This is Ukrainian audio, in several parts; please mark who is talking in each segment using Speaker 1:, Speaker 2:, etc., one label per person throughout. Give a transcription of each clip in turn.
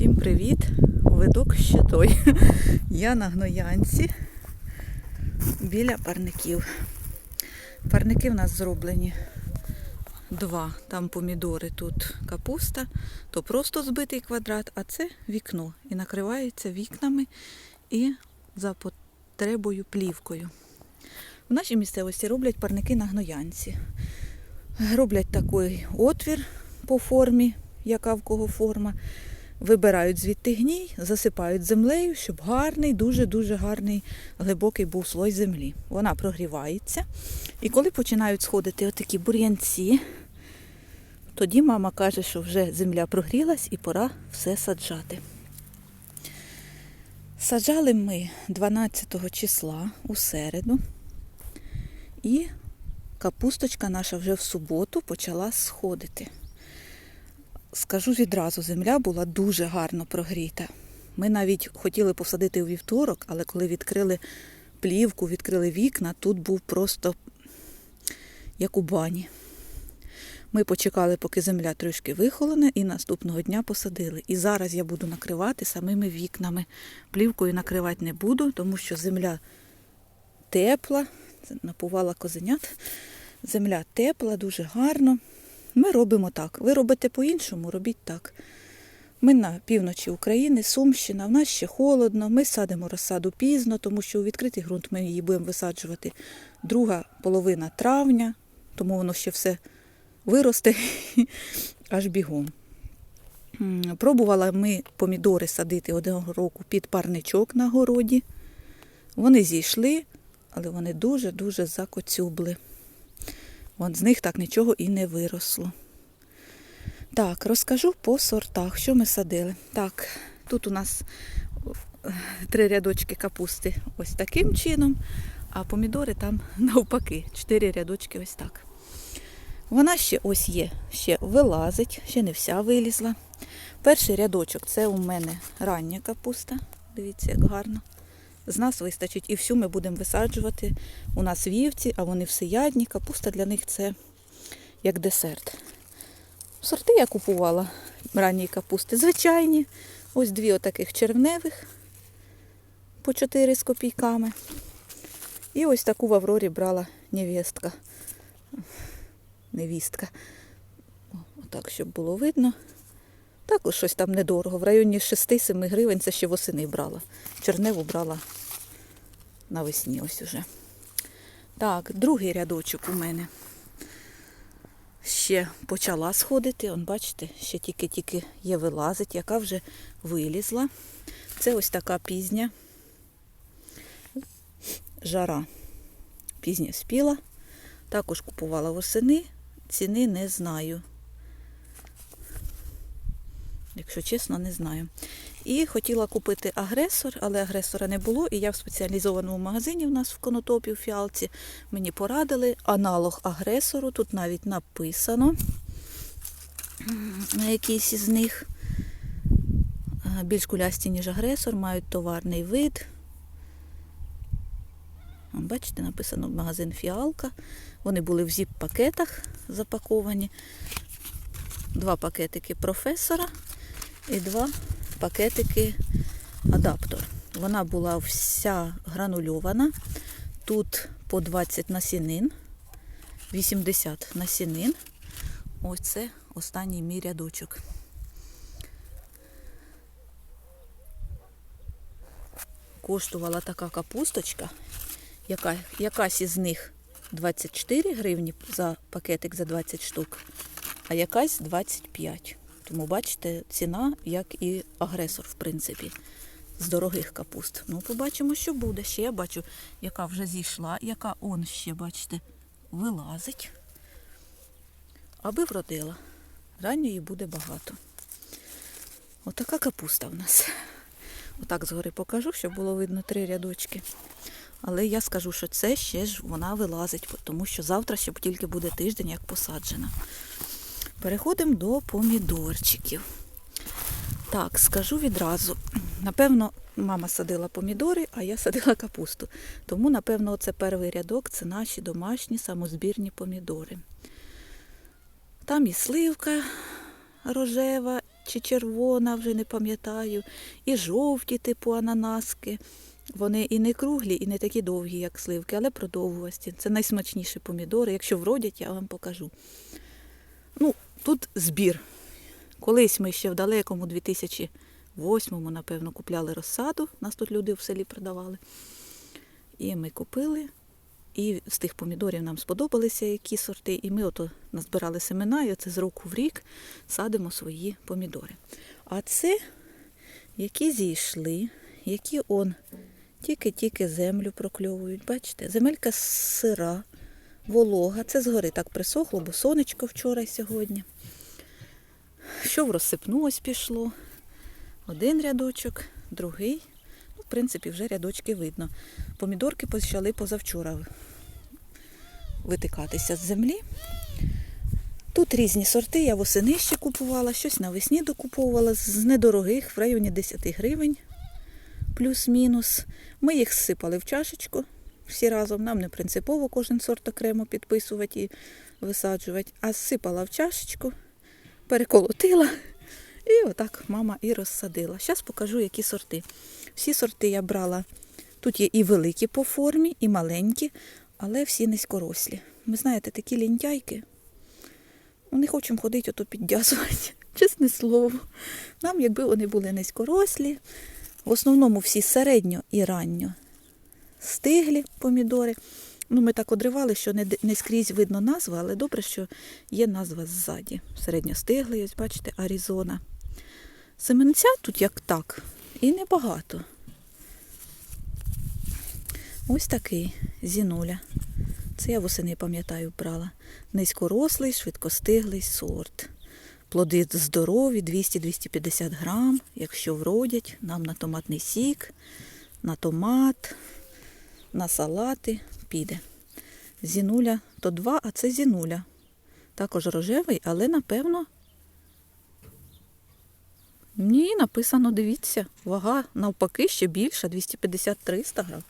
Speaker 1: Всім привіт! Видок ще той. Я на гноянці біля парників. Парники в нас зроблені два. Там помідори, тут капуста, то просто збитий квадрат, а це вікно. І накривається вікнами і за потребою плівкою. В нашій місцевості роблять парники на гноянці. Роблять такий отвір по формі, яка в кого форма. Вибирають звідти гній, засипають землею, щоб гарний, дуже-дуже гарний глибокий був слой землі. Вона прогрівається. І коли починають сходити отакі бур'янці, тоді мама каже, що вже земля прогрілась і пора все саджати. Саджали ми 12 числа у середу. І капусточка наша вже в суботу почала сходити. Скажу відразу, земля була дуже гарно прогріта. Ми навіть хотіли посадити у вівторок, але коли відкрили плівку, відкрили вікна, тут був просто як у бані. Ми почекали, поки земля трошки вихолоне, і наступного дня посадили. І зараз я буду накривати самими вікнами. Плівкою накривати не буду, тому що земля тепла, напувала козенят. Земля тепла, дуже гарно. Ми робимо так. Ви робите по-іншому, робіть так. Ми на півночі України, Сумщина, в нас ще холодно, ми садимо розсаду пізно, тому що у відкритий ґрунт ми її будемо висаджувати друга половина травня, тому воно ще все виросте аж бігом. Пробувала ми помідори садити одного року під парничок на городі. Вони зійшли, але вони дуже-дуже закоцюбли. От з них так нічого і не виросло. Так, розкажу по сортах, що ми садили. Так, тут у нас е, три рядочки капусти ось таким чином, а помідори там навпаки, чотири рядочки ось так. Вона ще ось є, ще вилазить, ще не вся вилізла. Перший рядочок це у мене рання капуста. Дивіться, як гарно. З нас вистачить і всю ми будемо висаджувати. У нас вівці, а вони всеядні. Капуста для них це як десерт. Сорти я купувала ранньої капусти. Звичайні. Ось дві отаких червневих по 4 з копійками. І ось таку в Аврорі брала невістка. Невістка. Отак, щоб було видно. Також щось там недорого. В районі 6-7 гривень це ще восени брала. Черневу брала навесні ось уже. Так, другий рядочок у мене ще почала сходити. Он, бачите, ще тільки-тільки є вилазить, яка вже вилізла. Це ось така пізня жара. Пізня спіла. Також купувала восени. Ціни не знаю. Якщо чесно, не знаю. І хотіла купити агресор, але агресора не було. І я в спеціалізованому магазині у нас в Конотопі, в фіалці, мені порадили аналог агресору. Тут навіть написано на якийсь із них. Більш кулясті, ніж агресор, мають товарний вид. Бачите, написано магазин Фіалка. Вони були в зіп-пакетах запаковані. Два пакетики професора і два пакетики адаптор. Вона була вся гранульована. Тут по 20 насінин, 80 насінин. Ось це останній мій рядочок. Коштувала така капусточка, яка, якась із них 24 гривні за пакетик за 20 штук, а якась 25. Тому бачите, ціна, як і агресор, в принципі, з дорогих капуст. Ну, побачимо, що буде. Ще я бачу, яка вже зійшла, яка он ще, бачите, вилазить. Аби вродила. Ранньої буде багато. Отака капуста в нас. Отак згори покажу, щоб було видно три рядочки. Але я скажу, що це ще ж вона вилазить, тому що завтра ще тільки буде тиждень, як посаджена. Переходимо до помідорчиків. Так, скажу відразу. Напевно, мама садила помідори, а я садила капусту. Тому, напевно, оце перший рядок це наші домашні самозбірні помідори. Там і сливка рожева, чи червона, вже не пам'ятаю, і жовті, типу ананаски. Вони і не круглі, і не такі довгі, як сливки, але продовгувасті. Це найсмачніші помідори. Якщо вродять, я вам покажу. Ну, тут збір. Колись ми ще в далекому 2008-му, напевно, купляли розсаду. Нас тут люди в селі продавали. І ми купили. І з тих помідорів нам сподобалися які сорти. І ми ото назбирали семена, і оце з року в рік садимо свої помідори. А це які зійшли, які он тільки-тільки землю прокльовують. Бачите, земелька сира, волога. Це згори так присохло, бо сонечко вчора і сьогодні. Що в пішло. Один рядочок, другий. Ну, в принципі, вже рядочки видно. Помідорки почали позавчора витикатися з землі. Тут різні сорти, я восени ще купувала, щось навесні докуповувала з недорогих в районі 10 гривень, плюс-мінус. Ми їх сипали в чашечку всі разом. Нам не принципово кожен сорт окремо підписувати і висаджувати, а сипала в чашечку, переколотила і отак мама і розсадила. Зараз покажу, які сорти. Всі сорти я брала. Тут є і великі по формі, і маленькі, але всі низькорослі. Ви знаєте, такі лінтяйки. Ну, не хочемо ходити ото піддязувати, чесне слово. Нам, якби вони були низькорослі, в основному всі середньо і ранньо стиглі помідори. Ну, ми так одривали, що не, не скрізь видно назва, але добре, що є назва ззаді. Середньостиглий, ось бачите, Аризона. Семенця тут як так, і небагато. Ось такий зінуля. Це я восени пам'ятаю брала. Низькорослий, швидкостиглий сорт. Плоди здорові, 200-250 грам, якщо вродять, нам на томатний сік, на томат, на салати піде. Зінуля то два, а це зінуля. Також рожевий, але напевно. Ні, написано, дивіться, вага навпаки ще більша, 250-300 грам.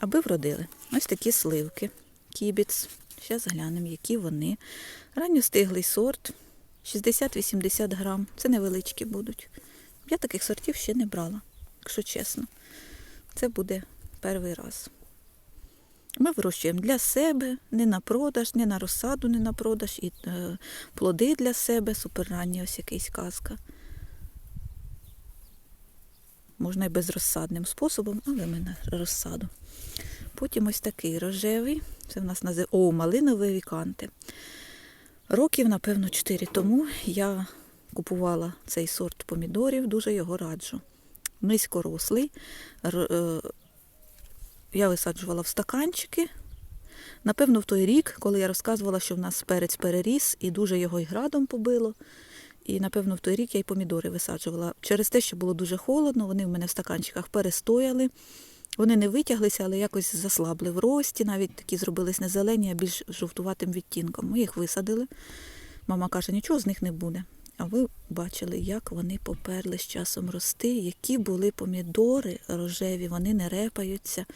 Speaker 1: Аби вродили. Ось такі сливки. Кібіц. Зараз глянемо, які вони. Ранньостиглий сорт. 60-80 грам. Це невеличкі будуть. Я таких сортів ще не брала, якщо чесно. Це буде перший раз. Ми вирощуємо для себе, не на продаж, не на розсаду, не на продаж, і е, плоди для себе, суперранні ось якийсь казка. Можна і безрозсадним способом, але ми на розсаду. Потім ось такий рожевий. Це в нас називає О, малинове віканте. Років, напевно, 4 тому я купувала цей сорт помідорів, дуже його раджу. Низькорослий. Я висаджувала в стаканчики. Напевно, в той рік, коли я розказувала, що в нас перець переріс і дуже його і градом побило. І, напевно, в той рік я й помідори висаджувала. Через те, що було дуже холодно, вони в мене в стаканчиках перестояли. Вони не витяглися, але якось заслабли в рості, навіть такі зробились не зелені, а більш жовтуватим відтінком. Ми їх висадили. Мама каже, нічого з них не буде. А ви бачили, як вони поперли з часом рости, які були помідори рожеві, вони не репаються.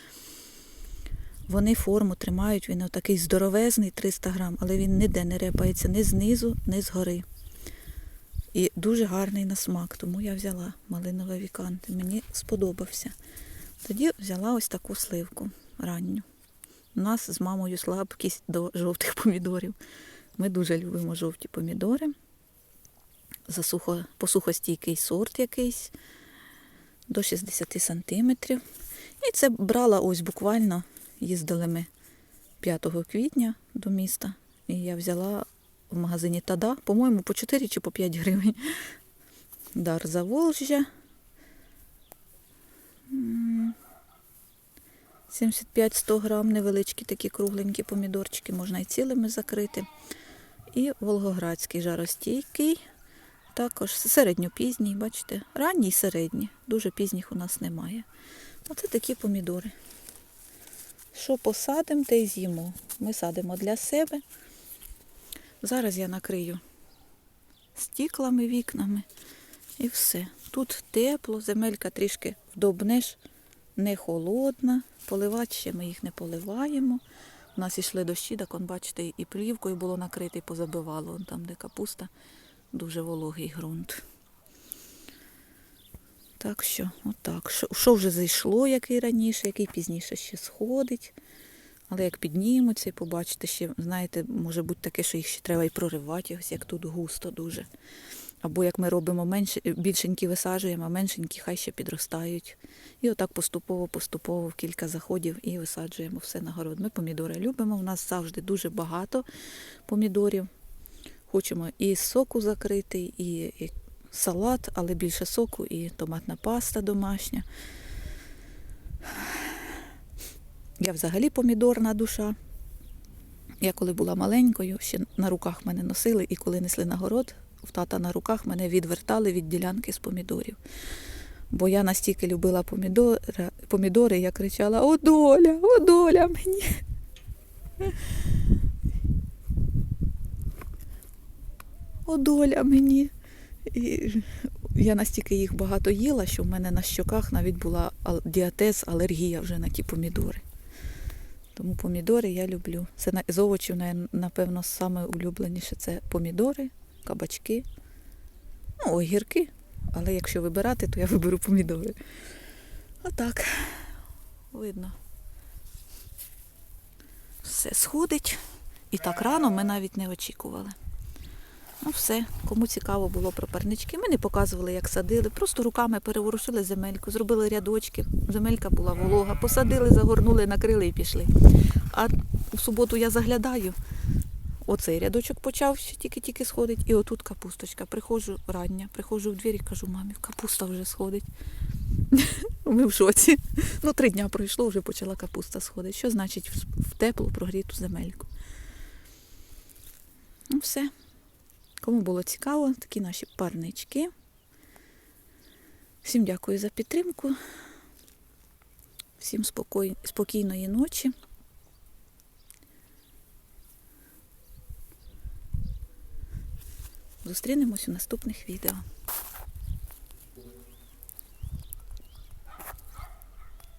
Speaker 1: Вони форму тримають, він такий здоровезний 300 грам, але він ніде не репається ні знизу, ні згори. І дуже гарний на смак, тому я взяла малинове віканте. Мені сподобався. Тоді взяла ось таку сливку ранню. У нас з мамою слабкість до жовтих помідорів. Ми дуже любимо жовті помідори. Засухо, посухостійкий сорт якийсь до 60 сантиметрів. І це брала ось буквально, їздили ми 5 квітня до міста. І я взяла в магазині Тада, по-моєму, по 4 чи по 5 гривень. Дар Заволжя. М, 75-100 грам, невеличкі такі кругленькі помідорчики, можна і цілими закрити. І волгоградський жаростійкий, також середньопізній, бачите, ранній і середній. Дуже пізніх у нас немає. Оце такі помідори. Що посадимо, те й з'їмо. Ми садимо для себе. Зараз я накрию стіклами, вікнами і все. Тут тепло, земелька трішки вдобнеш, не холодна. Поливати ще ми їх не поливаємо. У нас ішли дощі, так он, бачите, і плівкою було накрите, і позабивало там, де капуста. Дуже вологий ґрунт. Так що, отак. Що, вже зайшло, який раніше, який пізніше ще сходить. Але як піднімуться і побачите, ще, знаєте, може бути таке, що їх ще треба і проривати, ось як тут густо дуже. Або як ми робимо менше, більшенькі висаджуємо, а меншенькі хай ще підростають. І отак поступово, поступово в кілька заходів і висаджуємо все на город. Ми помідори любимо. У нас завжди дуже багато помідорів. Хочемо і соку закрити, і, і салат, але більше соку, і томатна паста домашня. Я взагалі помідорна душа. Я коли була маленькою, ще на руках мене носили, і коли несли на город, в тата на руках мене відвертали від ділянки з помідорів. Бо я настільки любила помідори, помідори я кричала: О, доля, о, доля мені. О, доля мені. І я настільки їх багато їла, що в мене на щоках навіть була діатез, алергія вже на ті помідори. Тому помідори я люблю. Це з овочів, напевно, саме улюбленіше це помідори, кабачки, ну, огірки. Але якщо вибирати, то я виберу помідори. Отак. Видно. Все сходить. І так рано ми навіть не очікували. Ну все, кому цікаво було про парнички. Ми не показували, як садили. Просто руками переворушили земельку, зробили рядочки. Земелька була волога. Посадили, загорнули, накрили і пішли. А в суботу я заглядаю. Оцей рядочок почав ще тільки-тільки сходить, і отут капусточка. Приходжу рання, приходжу в двері, кажу, мамі, капуста вже сходить. Ми в шоці. Ну, три дня пройшло, вже почала капуста сходити. Що значить в теплу прогріту земельку? Ну, все. Кому було цікаво, такі наші парнички. Всім дякую за підтримку. Всім спокій... спокійної ночі. Зустрінемось у наступних відео.